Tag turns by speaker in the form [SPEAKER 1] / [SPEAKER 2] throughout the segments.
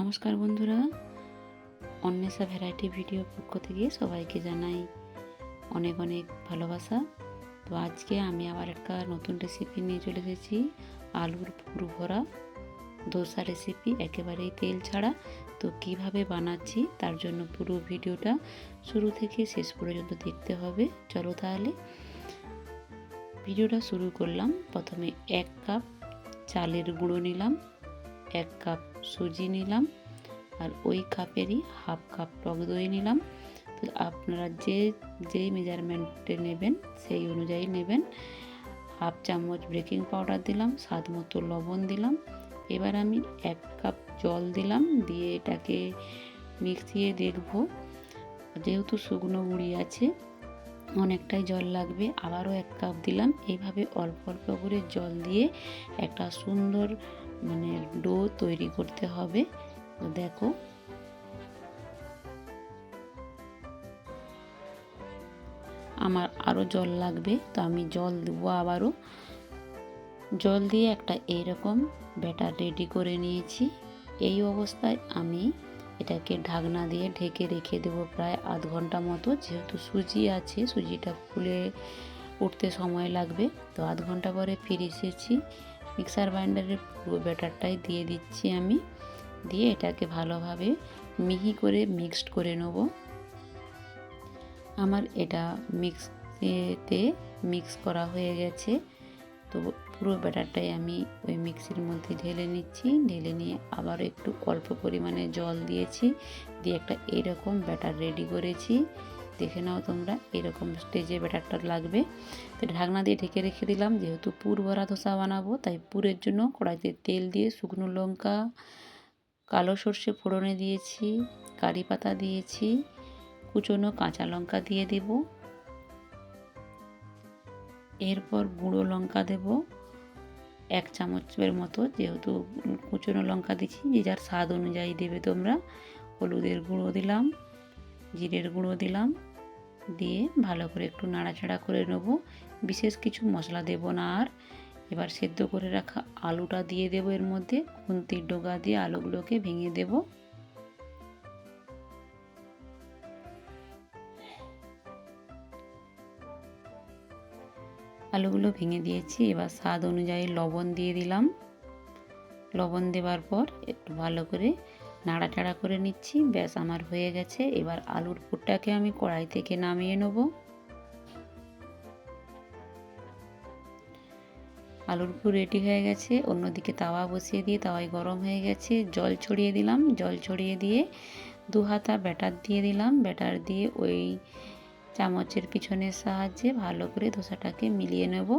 [SPEAKER 1] নমস্কার বন্ধুরা, Anwesha variety video পক্ষ থেকে সবাইকে জানাই অনেক অনেক ভালোবাসা। তো আজকে আমি আবার একটা নতুন রেসিপি নিয়ে চলে এসেছি, আলুর পুরো ভরা দোসা রেসিপি একেবারেই তেল ছাড়া। তো কীভাবে বানাচ্ছি তার জন্য পুরো ভিডিওটা শুরু থেকে শেষ পর্যন্ত দেখতে হবে। চলো তাহলে ভিডিওটা শুরু করলাম। প্রথমে এক কাপ চালের গুঁড়ো নিলাম। এক কাপ সুজি নিলাম আর ওই কাপেরই হাফ কাপ টক দই নিলাম। তো আপনারা যে যেই মেজারমেন্টে নেবেন, সেই অনুযায়ী নেবেন। হাফ চামচ বেকিং পাউডার দিলাম, স্বাদ মতো লবণ দিলাম। এবার আমি এক কাপ জল দিলাম, দিয়ে এটাকে মিক্সিয়ে দেখব। যেহেতু শুকনো গুঁড়ি আছে, অনেকটাই জল লাগবে, আবারও এক কাপ দিলাম। এইভাবে অল্প অল্প করে জল দিয়ে একটা সুন্দর মানে ডো তৈরি করতে হবে। তো দেখো। আমার আরও জল লাগবে, তো আমি জল দেবো আবারও। জল দিয়ে একটা এইরকম ব্যাটার রেডি করে নিয়েছি। এই অবস্থায় আমি এটাকে ঢাকনা দিয়ে ঢেকে রেখে দেবো প্রায় আধ ঘণ্টা মতো। যেহেতু সুজি আছে, সুজিটা ফুলে উঠতে সময় লাগবে। তো আধ ঘণ্টা পরে ফিরে এসেছি। মিক্সার বাইন্ডারের পুরো ব্যাটারটাই দিয়ে দিচ্ছি আমি। দিয়ে এটাকে ভালোভাবে মিহি করে মিক্সড করে নেব। আমার এটা মিক্সিতে মিক্স করা হয়ে গেছে। তো পুরো ব্যাটারটাই আমি ওই মিক্সির মধ্যে ঢেলে নিচ্ছি। ঢেলে নিয়ে আবার একটু অল্প পরিমাণে জল দিয়েছি। দিয়ে একটা এরকম ব্যাটার রেডি করেছি। দেখে নাও তোমরা, এরকম স্টেজে ব্যাটারটা লাগবে। তো ঢাকনা দিয়ে ঢেকে রেখে দিলাম। যেহেতু পুর ভরা ধোসা বানাবো, তাই পুরের জন্য কড়াইতে তেল দিয়ে শুকনো লঙ্কা, কালো সর্ষে ফোড়নে দিয়েছি, কারি পাতা দিয়েছি, কুচনো কাঁচা লঙ্কা দিয়ে দেব। এরপর গুঁড়ো লঙ্কা দেব। এক চামচের মতো, যেহেতু কুচনো লঙ্কা দিচ্ছি, যে যার স্বাদ অনুযায়ী দেবে তোমরা। হলুদের গুঁড়ো দিলাম, জিরের গুঁড়ো দিলাম, দিয়ে ভালো করে একটু নাড়াচাড়া করে নেব। বিশেষ কিছু মশলা দেব না আর। এবার সেদ্ধ করে রাখা আলুটা দিয়ে দেবো এর মধ্যে। খুন্তির ডোগা দিয়ে আলুগুলোকে ভেঙে দেব। আলুগুলো ভেঙে দিয়েছি। এবার স্বাদ অনুযায়ী লবণ দিয়ে দিলাম। লবণ দেওয়ার পর একটু ভালো করে নাড়াচাড়া করে নিচ্ছি। ব্যাস, আমার হয়ে গেছে। এবার আলুর পুরটাকে আমি কড়াই থেকে নামিয়ে নেব। আলুর পুর রেডি হয়ে গেছে। অন্যদিকে তাওয়া বসিয়ে দিয়ে তাওয়ায় গরম হয়ে গেছে। জল ছড়িয়ে দিলাম। জল ছড়িয়ে দিয়ে দু হাতা ব্যাটার দিয়ে দিলাম। ব্যাটার দিয়ে ওই চামচের পিছনের সাহায্যে ভালো করে ধোসাটাকে মিলিয়ে নেব।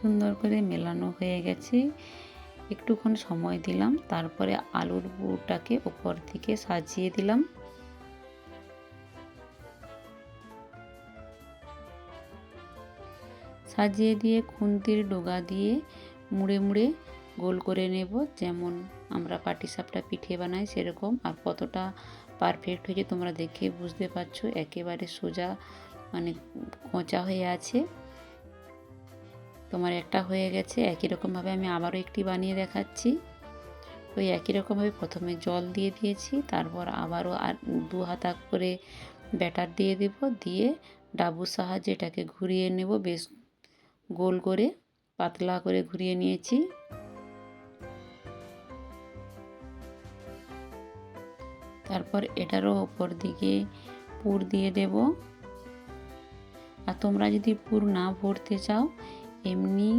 [SPEAKER 1] সুন্দর করে মেলানো হয়ে গেছে। একটুক্ষণ সময় দিলাম, তারপরে আলুর পুরটাকে উপর থেকে সাজিয়ে দিলাম। সাজিয়ে দিয়ে খুন্তির ডোগা দিয়ে মুড়ে মুড়ে গোল করে নেব। যেমন আমরা পাটিসাপটা পিঠে বানাই সেরকম। আর কতটা পারফেক্ট হয়েছে তোমরা দেখে বুঝতে পারছ। একেবারে সোজা মানে কোঁচা হয়ে আছে। তোমার একটা হয়ে গেছে। একই রকমভাবে আমি আবারও একটি বানিয়ে দেখাচ্ছি। ওই একই রকমভাবে প্রথমে জল দিয়ে দিয়েছি। তারপর আবারও আর দু হাতা করে ব্যাটার দিয়ে দেব। দিয়ে ডাবুর সাহায্যে এটাকে ঘুরিয়ে নেব। বেশ গোল করে, পাতলা করে ঘুরিয়ে নিয়েছি। তারপর এটারও ওপর দিকে পুর দিয়ে দেব। আর তোমরা যদি পুর না ভরতে চাও, এমনি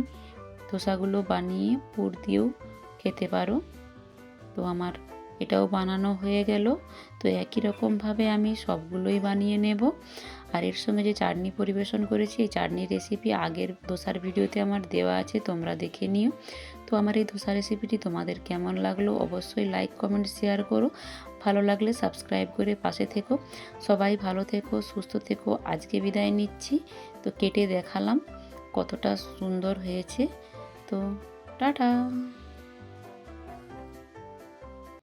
[SPEAKER 1] ধোসাগুলো বানিয়ে পুর দিয়েও খেতে পারো। তো আমার এটাও বানানো হয়ে গেল। তো একই রকমভাবে আমি সবগুলোই বানিয়ে নেব। আর এর সঙ্গে যে চাটনি পরিবেশন করেছি, এই চাটনির রেসিপি আগের ধোসার ভিডিওতে আমার দেওয়া আছে, তোমরা দেখে নিও। তো আমার এই ধোসা রেসিপিটি তোমাদের কেমন লাগল অবশ্যই লাইক কমেন্ট শেয়ার করো। ভালো লাগলে সাবস্ক্রাইব করে পাশে থেকো। সবাই ভালো থেকো, সুস্থ থেকো। আজকে বিদায় নিচ্ছি। তো কেটে দেখালাম কতটা সুন্দর হয়েছে। তো টাটা!